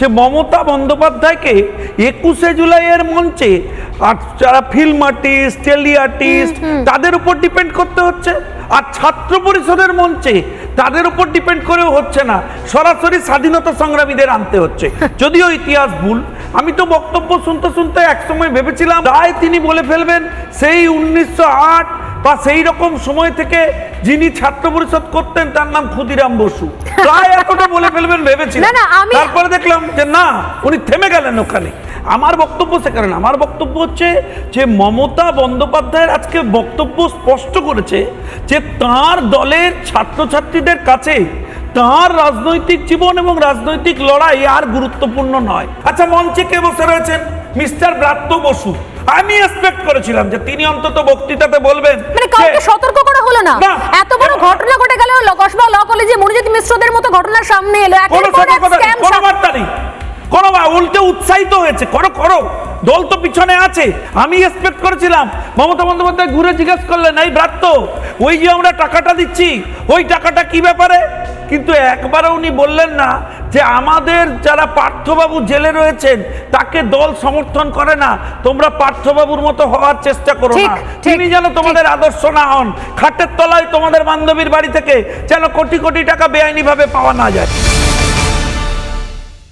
যে মমতা বন্দ্যোপাধ্যায়কে একুশে জুলাইয়ের মঞ্চে আর যারা ফিল্ম আর্টিস্ট টেলি আর্টিস্ট তাদের উপর ডিপেন্ড করতে হচ্ছে। আর ছাত্র পরিষদের মঞ্চে তাদের উপর ডিপেন্ড করেও হচ্ছে না। সরাসরি স্বাধীনতা সংগ্রামীদের আনতে হচ্ছে। যদিও ইতিহাস ভুল আমি তো বক্তব্য শুনতে শুনতে একসময় ভেবেছিলাম তাই তিনি বলে ফেলবেন সেই উনিশশো আট বা সেই রকম সময় থেকে যিনি ছাত্র পরিষদ করতেন তার নাম ক্ষুদিরাম বসু। প্রায় এতটা বলে ফেলবেন ভেবেছিলাম। তারপরে দেখলাম যে না উনি থেমে গেলেন ওখানে। আমার বক্তব্য সেখানে না আমার বক্তব্য হচ্ছে যে মমতা বন্দ্যোপাধ্যায়ের আজকে বক্তব্য স্পষ্ট করেছে যে তার দলের ছাত্রছাত্রীদের কাছে তার রাজনৈতিক জীবন এবং রাজনৈতিক লড়াই আর গুরুত্বপূর্ণ নয়। আচ্ছা মঞ্চে কে বসে রয়েছেন? মিস্টার ব্রাত্য বসু। আমি এক্সপেক্ট করেছিলাম যে তিনি অন্তত বক্তৃতাতে বলবেন মানে কাউকে সতর্ক করা হলো না। এত বড় ঘটনা ঘটে গেল কসবা ল কলেজে মনোজিৎ মিশ্রদের মতো ঘটনা সামনে এলো। একের পর এক স্ক্যাম কোনো বার্তা নেই। কোনো বা- উল্টে উৎসাহিত হয়েছে। করো করো। দল তো পিছনে আছে। আমি এক্সপেক্ট করেছিলাম। মমতা বন্দ্যোপাধ্যায় ঘুরে জিজ্ঞেস করলেন এই ব্রাত্য ওই যে আমরা টাকাটা দিচ্ছি ওই টাকাটা কি ব্যাপারে? কিন্তু একবারও উনি বললেন না যে আমাদের যারা পার্থবাবু জেলে রয়েছেন তাকে দল সমর্থন করে না। তোমরা পার্থবাবুর মতো হওয়ার চেষ্টা করো না। তিনি যেন তোমাদের আদর্শ না হন। খাটের তলায় তোমাদের বান্ধবীর বাড়ি থেকে যেন কোটি কোটি টাকা বেআইনিভাবে পাওয়া না যায়।